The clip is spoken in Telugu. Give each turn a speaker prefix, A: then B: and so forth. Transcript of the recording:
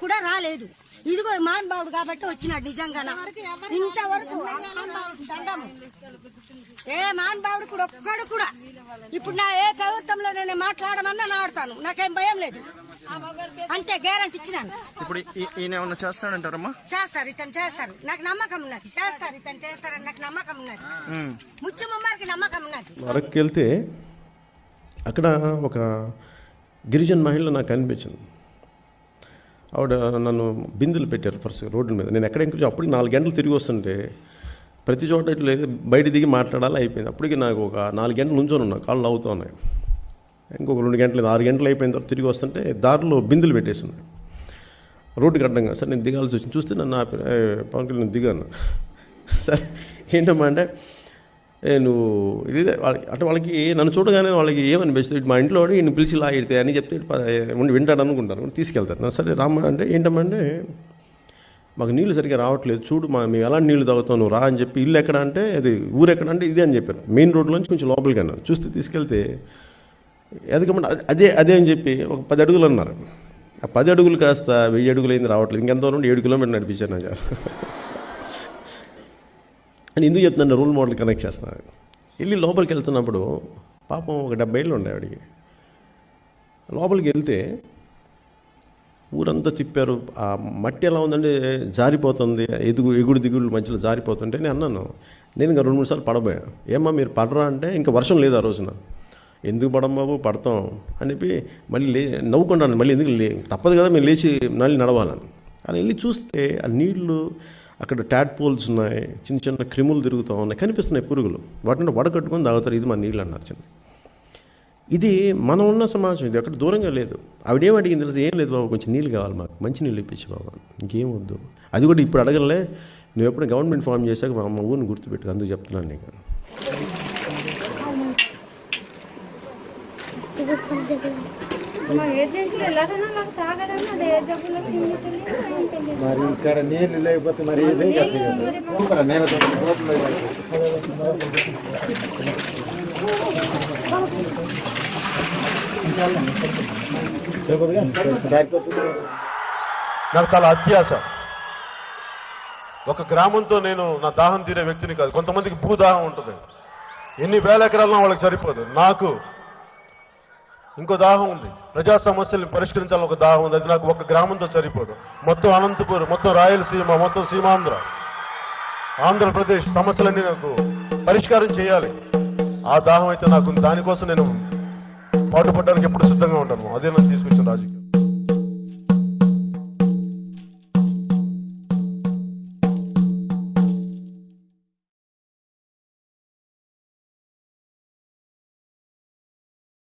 A: కూడా రాలేదు. ఇదిగో మహానుభావుడు కాబట్టి వచ్చినాడు నిజంగా ఇంతవరకు దండము. ఏ మహానుభావుడు కూడా ఒక్కడు కూడా ఇప్పుడు నా ఏ ప్రభుత్వంలో నేను మాట్లాడమన్నా నాడతాను. నాకేం భయం లేదు. అంతే గ్యారంటీ ఇచ్చినాను.
B: ఇప్పుడు ఈ- ఈయన ఏమన్నా చేస్తాడంటారమ్మా?
A: చేస్తారు ఇతను చేస్తారు. నాకు నమ్మకం ఉన్నది. చేస్తారు ఇతను చేస్తారని నాకు నమ్మకం ఉన్నది. ముత్యమ్మవారికి నమ్మకం ఉన్నది.
C: వరకు వెళ్తే అక్కడ ఒక గిరిజన మహిళ నాకు కనిపించింది ఆవిడ నన్ను బిందులు పెట్టారు ఫస్ట్ రోడ్డు మీద. నేను ఎక్కడ ఎంకరేజ్ అప్పటికి నాలుగు గంటలు తిరిగి వస్తుంటే ప్రతి చోట ఇట్లా బయట దిగి మాట్లాడాలి అయిపోయింది. అప్పటికి నాకు ఒక నాలుగు గంటలు నుంచొని ఉన్నా కాళ్ళు అవుతున్నాయి ఇంకొక రెండు గంటలు ఆరు గంటలు అయిపోయిన తర్వాత తిరిగి వస్తుంటే దారిలో బిందులు పెట్టేసింది. రోడ్డుకి అడ్డంగా సరే నేను దిగాల్సి వచ్చింది. చూస్తే నన్ను ఆపి పవన్ కళ్యాణ్ దిగాను. సరే ఏంటమ్మా అంటే నువ్వు ఇది వాళ్ళకి అంటే వాళ్ళకి నన్ను చూడగానే వాళ్ళకి ఏమనిపిస్తుంది? మా ఇంట్లో వాడు ఈయన పిలిచి లాగిడితే అని చెప్తే ఉండి వింటాడు అనుకుంటాను తీసుకెళ్తాను సరే రామ్మ అంటే ఏంటమ్మా అంటే మాకు నీళ్ళు సరిగ్గా రావట్లేదు. చూడు మా మేము ఎలాంటి నీళ్ళు తాగుతావు నువ్వు రా అని చెప్పి ఇల్లు ఎక్కడ అంటే అది ఊరు ఎక్కడ అంటే ఇదే అని చెప్పారు. మెయిన్ రోడ్లోంచి కొంచెం లోపలికి అన్నారు చూస్తే తీసుకెళ్తే ఎదకమంటే అదే- అదే అని చెప్పి ఒక పది అడుగులు అన్నారు. ఆ పది అడుగులు కాస్త వెయ్యి అడుగులు అయింది రావట్లేదు. ఇంకెంతవరకు ఏడు కిలోమీటర్ నడిపించాను నాకు అని ఎందుకు చెప్తున్నాను రోల్ మోడల్ కనెక్ట్ చేస్తున్నాను వెళ్ళి లోపలికి వెళ్తున్నప్పుడు పాపం ఒక డెబ్బై ఏళ్ళు ఉండే ఆవిడికి. లోపలికి వెళ్తే ఊరంతా తిప్పారు. ఆ మట్టి ఎలా ఉందంటే జారిపోతుంది. ఎదుగు ఎగుడు దిగుడు మధ్యలో జారిపోతుంటే నేను అన్నాను నేను ఇంకా రెండు మూడు సార్లు పడబోయా. ఏమ్మా మీరు పడరా? అంటే ఇంకా వర్షం లేదు ఆ రోజున. ఎందుకు పడం బాబు? పడతాం. అని చెప్పి మళ్ళీ లే నవ్వుకుంటాను. మళ్ళీ ఎందుకు లే తప్పదు కదా మేము లేచి మళ్ళీ నడవాలని. కానీ వెళ్ళి చూస్తే ఆ నీళ్ళు అక్కడ ట్యాడ్ పోల్స్ ఉన్నాయి చిన్న చిన్న క్రిములు తిరుగుతూ ఉన్నాయి కనిపిస్తున్నాయి పురుగులు. వాటిని వడకట్టుకొని తాగుతారు ఇది మా నీళ్ళు అన్నారు చిన్న. ఇది మనం ఉన్న సమాజం ఇది అక్కడ దూరంగా లేదు. ఆవిడేం అడిగింది తెలుసు? ఏం లేదు బాబు కొంచెం నీళ్ళు కావాలి మాకు మంచి నీళ్ళు ఇప్పించి బాబు. ఇంకేం వద్దు. అది కూడా ఇప్పుడు అడగలే నువ్వు ఎప్పుడు గవర్నమెంట్ ఫామ్ చేశాక మా అమ్మ ఊరిని గుర్తుపెట్టు అందుకు చెప్తున్నాను నీకు.
D: ఏజెంట్లు అది ఏ
E: మరి ఇక్కడ నీళ్ళు లేకపోతే మరి ఇదే కదా. నేను
F: నాకు చాలా అత్యాశ ఒక గ్రామంతో నేను నా దాహం తీరే వ్యక్తిని కాదు. కొంతమందికి భూదాహం ఉంటుంది. ఎన్ని వేల ఎకరాలన్నా వాళ్ళకి సరిపోదు. నాకు ఇంకో దాహం ఉంది. ప్రజా సమస్యల్ని పరిష్కరించాలని ఒక దాహం ఉంది. అది నాకు ఒక గ్రామంతో సరిపోదు. మొత్తం అనంతపూర్ మొత్తం రాయలసీమ మొత్తం సీమాంధ్ర. ఆంధ్రప్రదేశ్ సమస్యలన్నీ నాకు పరిష్కారం చేయాలి. ఆ దాహం అయితే నాకు ఉంది. దానికోసం నేను పాటుపడడానికి ఎప్పుడు సిద్ధంగా ఉంటాను అదే నన్ను తీసుకొచ్చిన రాజకీయం.